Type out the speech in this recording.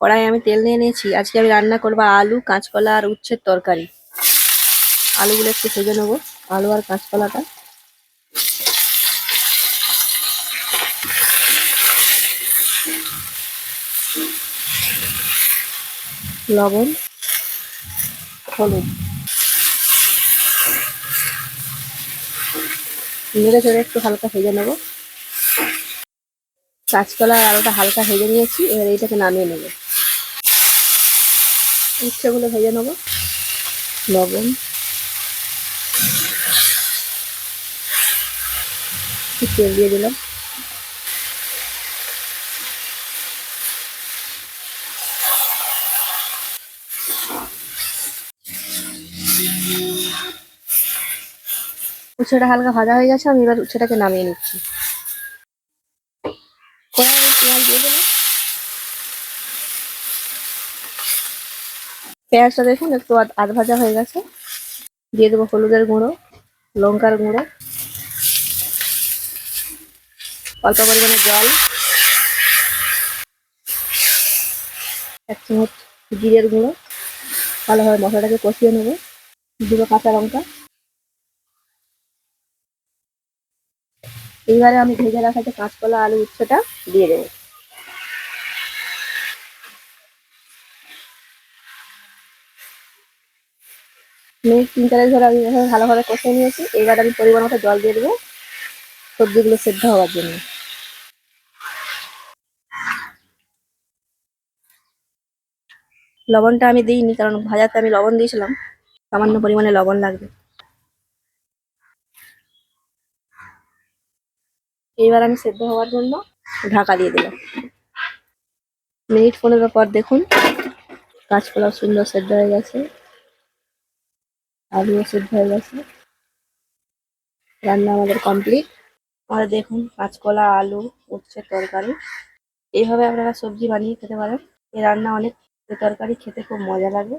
কড়াই আমি তেল নিয়ে নিয়েছি। আজকে আমি রান্না করব আলু, কাঁচকলা আর উচ্ছের তরকারি। আলুগুলো একটু ভেজে নেব, আলু আর কাঁচকলাটা। লবণ, হলুদ। নেড়ে চড়ে একটু হালকা ভেজে নেব। কাঁচকলা আর আলুটা হালকা ভেজে নিয়েছি, এবার এইটাকে নামিয়ে নেব। উচ্ছেগুলো ভেজে নেব। লবণ। তেল দিয়ে দিলাম। উচ্ছেটা হালকা ভাজা হয়ে গেছে, আমি এবার উচ্ছেটাকে নামিয়ে নিচ্ছি। কড়াই পেঁয়াজ দিয়ে দিলাম। পেঁয়াজটা দেখুন, একটু আধ ভাজা হয়ে গেছে। দিয়ে দেবো হলুদের গুঁড়ো, লঙ্কার গুঁড়ো, অল্প পরিমাণে জল, এক চামচ জিরের গুঁড়ো। ভালোভাবে মশলাটাকে কষিয়ে নেব, দুটো কাঁচা লঙ্কা। এইবারে আমি ভেজে রাখা যে কাঁচকলা আলু উচ্ছেটা দিয়ে দেবো। মিনিট তিন চারেক ধরে আমি এভাবে ভালোভাবে কষে নিয়েছি। এবার আমি পরিমাণ মতো জল দিয়ে দেবো সবজিগুলো সেদ্ধ হওয়ার জন্য। লবণটা আমি দিইনি, কারণ ভাজাতে আমি লবণ দিয়েছিলাম। সামান্য পরিমাণে লবণ লাগবে। এইবার আমি সেদ্ধ হওয়ার জন্য ঢাকা দিয়ে দিলাম। মিনিট পনেরো পর দেখুন কাঁচকলাও সুন্দর সেদ্ধ হয়ে গেছে। আলুও সিদ্ধ হয়ে গেছে রান্না আমাদের কমপ্লিট আর দেখুন কাঁচকলা আলু উচ্ছে তরকারি। এইভাবে আপনারা সবজি বানিয়ে খেতে পারেন। এই রান্না অনেক তরকারি খেতে খুব মজা লাগে।